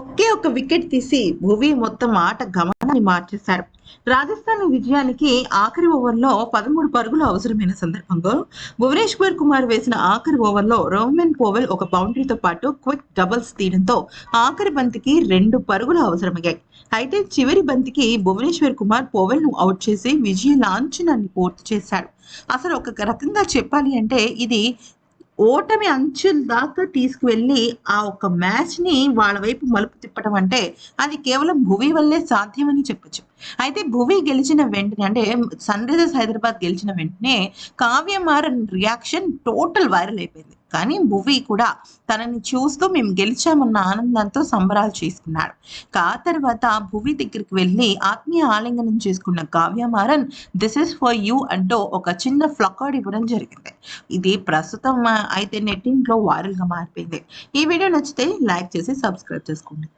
ఒకే ఒక వికెట్ తీసి భువి మొత్తం ఆట గమనాన్ని మార్చేశారు. రాజస్థాన్ విజయానికి ఆఖరి ఓవర్లో పదమూడు పరుగులు అవసరమైన సందర్భంలో భువనేశ్వర్ కుమార్ వేసిన ఆఖరి ఓవర్లో రోమన్ పోవెల్ ఒక బౌండరీతో పాటు క్విక్ డబుల్స్ తీయడంతో ఆఖరి బంతికి రెండు పరుగులు అవసరమయ్యాయి. అయితే చివరి బంతికి భువనేశ్వర్ కుమార్ పోవెల్ను అవుట్ చేసి విజయ లాంఛనాన్ని పూర్తి చేశాడు. అసలు ఒక రకంగా చెప్పాలి అంటే ఇది ఓటమి అంచుల దాకా తీసుకువెళ్ళి ఆ ఒక మ్యాచ్ని వాళ్ళ వైపు మలుపు తిప్పడం అంటే అది కేవలం భువి వల్లే సాధ్యమని చెప్పొచ్చు. అయితే భువి గెలిచిన వెంటనే అంటే సన్ రైజర్స్ హైదరాబాద్ గెలిచిన వెంటనే కావ్యమారన్ రియాక్షన్ టోటల్ వైరల్ అయిపోయింది. కానీ భువి కూడా తనని చూస్తూ మేము గెలిచామన్న ఆనందంతో సంబరాలు చేసుకున్నాడు. ఆ తర్వాత భువి దగ్గరికి వెళ్ళి ఆత్మీయ ఆలింగనం చేసుకున్న Kavya Maran this is for you అంటూ ఒక చిన్న ఫ్లకార్డ్ ఇవ్వడం జరిగింది. ఇది ప్రస్తుతం అయితే నెట్టింట్లో వైరల్గా మారిపోయింది. ఈ వీడియో నచ్చితే లైక్ చేసి సబ్స్క్రైబ్ చేసుకోండి.